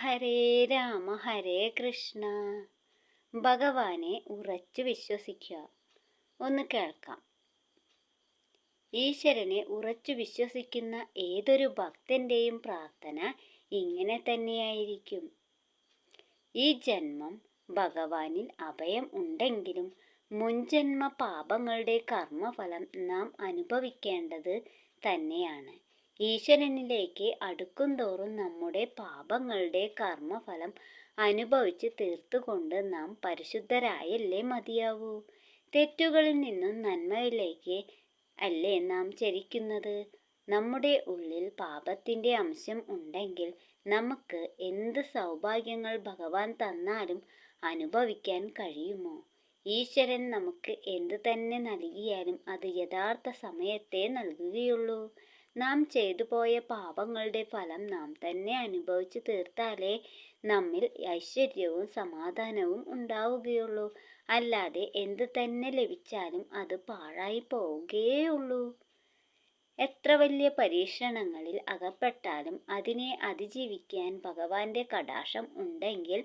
ഹരേ രാമ ഹരേ കൃഷ്ണ. ഭഗവാനെ ഉറച്ചു വിശ്വസിക്കുക. ഒന്ന് കേൾക്കാം. ഈശ്വരനെ ഉറച്ചു വിശ്വസിക്കുന്ന ഏതൊരു ഭക്തന്റെയും പ്രാർത്ഥന ഇങ്ങനെ തന്നെയായിരിക്കും. ഈ ജന്മം ഭഗവാനിൽ അഭയം ഉണ്ടെങ്കിലും മുൻജന്മ പാപങ്ങളുടെ കർമ്മഫലം നാം അനുഭവിക്കേണ്ടത് തന്നെയാണ്. ഈശ്വരനിലേക്ക് അടുക്കുംതോറും നമ്മുടെ പാപങ്ങളുടെ കർമ്മഫലം അനുഭവിച്ച് തീർത്തുകൊണ്ട് നാം പരിശുദ്ധരായല്ലേ മതിയാവൂ? തെറ്റുകളിൽ നിന്നും നന്മയിലേക്ക് അല്ലേ നാം ചരിക്കുന്നത്? നമ്മുടെ ഉള്ളിൽ പാപത്തിന്റെ അംശം ഉണ്ടെങ്കിൽ നമുക്ക് എന്ത് സൗഭാഗ്യങ്ങൾ ഭഗവാൻ തന്നാലും അനുഭവിക്കാൻ കഴിയുമോ? ഈശ്വരൻ നമുക്ക് എന്ത് തന്നെ നൽകിയാലും അത് യഥാർത്ഥ സമയത്തെ നൽകുകയുള്ളൂ. നാം ചെയ്തു പോയ പാപങ്ങളുടെ ഫലം നാം തന്നെ അനുഭവിച്ചു തീർത്താലേ നമ്മിൽ ഐശ്വര്യവും സമാധാനവും ഉണ്ടാവുകയുള്ളൂ. അല്ലാതെ എന്ത് തന്നെ ലഭിച്ചാലും അത് പാഴായി പോവുകയുള്ളൂ എത്ര വലിയ പരീക്ഷണങ്ങളിൽ അകപ്പെട്ടാലും അതിനെ അതിജീവിക്കാൻ ഭഗവാന്റെ കടാശം ഉണ്ടെങ്കിൽ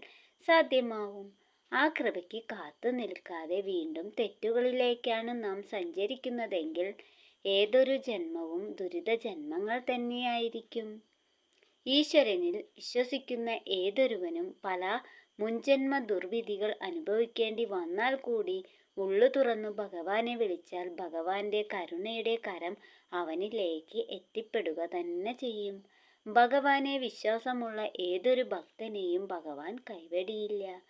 സാധ്യമാവും. ആ കൃപയ്ക്ക് കാത്തു നിൽക്കാതെ വീണ്ടും തെറ്റുകളിലേക്കാണ് നാം സഞ്ചരിക്കുന്നതെങ്കിൽ ഏതൊരു ജന്മവും ദുരിത ജന്മങ്ങൾ തന്നെയായിരിക്കും. ഈശ്വരനിൽ വിശ്വസിക്കുന്ന ഏതൊരുവനും പല മുൻജന്മ ദുർവിധികൾ അനുഭവിക്കേണ്ടി വന്നാൽ കൂടി ഉള്ളു തുറന്നു ഭഗവാനെ വിളിച്ചാൽ ഭഗവാന്റെ കരുണയുടെ കരം അവനിലേക്ക് എത്തിപ്പെടുക തന്നെ ചെയ്യും. ഭഗവാനെ വിശ്വാസമുള്ള ഏതൊരു ഭക്തനെയും ഭഗവാൻ കൈവടിയില്ല.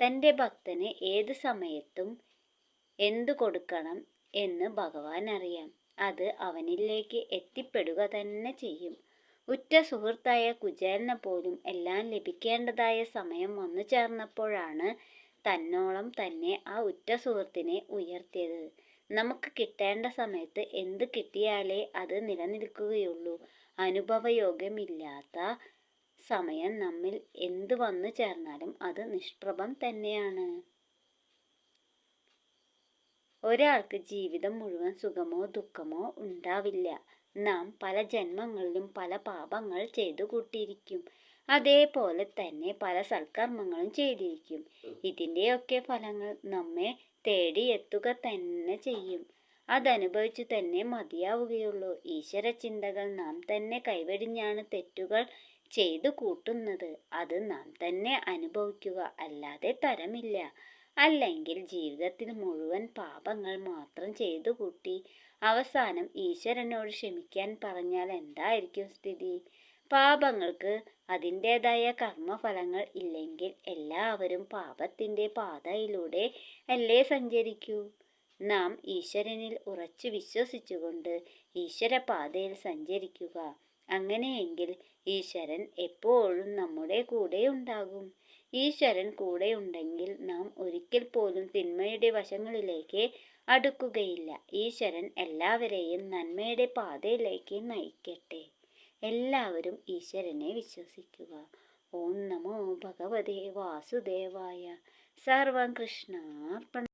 തന്റെ ഭക്തന് ഏത് സമയത്തും എന്തു കൊടുക്കണം എന്ന് ഭഗവാൻ അറിയാം. അത് അവനിലേക്ക് എത്തിപ്പെടുക തന്നെ ചെയ്യും. ഉറ്റ സുഹൃത്തായ കുചേലന് പോലും എല്ലാം ലഭിക്കേണ്ടതായ സമയം വന്നു ചേർന്നപ്പോഴാണ് തന്നോളം തന്നെ ആ ഉറ്റ സുഹൃത്തിനെ ഉയർത്തിയത്. നമുക്ക് കിട്ടേണ്ട സമയത്ത് എന്ത് കിട്ടിയാലേ അത് നിലനിൽക്കുകയുള്ളൂ. അനുഭവയോഗ്യമില്ലാത്ത സമയം നമ്മിൽ എന്ത് വന്നു ചേർന്നാലും അത് നിഷ്പ്രഭം തന്നെയാണ്. ഒരാൾക്ക് ജീവിതം മുഴുവൻ സുഖമോ ദുഃഖമോ ഉണ്ടാവില്ല. നാം പല ജന്മങ്ങളിലും പല പാപങ്ങൾ ചെയ്തു കൂട്ടിയിരിക്കും. അതേപോലെ തന്നെ പല സൽക്കർമ്മങ്ങളും ചെയ്തിരിക്കും. ഇതിന്റെയൊക്കെ ഫലങ്ങൾ നമ്മെ തേടിയെത്തുക തന്നെ ചെയ്യും. അതനുഭവിച്ചു തന്നെ മതിയാവുകയുള്ളൂ. ഈശ്വര ചിന്തകൾ നാം തന്നെ കൈവെടിഞ്ഞാണ് തെറ്റുകൾ ചെയ്തു കൂട്ടുന്നത്. അത് നാം തന്നെ അനുഭവിക്കുക. അല്ലാതെ തരമില്ല. അല്ലെങ്കിൽ ജീവിതത്തിൽ മുഴുവൻ പാപങ്ങൾ മാത്രം ചെയ്തു കൂട്ടി. അവസാനം ഈശ്വരനോട് ക്ഷമിക്കാൻ പറഞ്ഞാൽ എന്തായിരിക്കും സ്ഥിതി? പാപങ്ങൾക്ക് അതിന്റെതായ കർമ്മഫലങ്ങൾ ഇല്ലെങ്കിൽ എല്ലാവരും പാപത്തിന്റെ പാതയിലൂടെ അല്ലേ സഞ്ചരിക്കൂ? നാം ഈശ്വരനിൽ ഉറച്ചു വിശ്വസിച്ചുകൊണ്ട് ഈശ്വരപാതയിൽ സഞ്ചരിക്കുക. അങ്ങനെയെങ്കിൽ ഈശ്വരൻ എപ്പോഴും നമ്മുടെ കൂടെ ഉണ്ടാകും. ഈശ്വരൻ കൂടെ ഉണ്ടെങ്കിൽ നാം ഒരിക്കൽ പോലും തിന്മയുടെ വശങ്ങളിലേക്ക് അടുക്കുകയില്ല. ഈശ്വരൻ എല്ലാവരെയും നന്മയുടെ പാതയിലേക്ക് നയിക്കട്ടെ. എല്ലാവരും ഈശ്വരനെ വിശ്വസിക്കുക. ഓം നമോ ഭഗവതേ വാസുദേവായ. സർവം കൃഷ്ണാർപ്പണ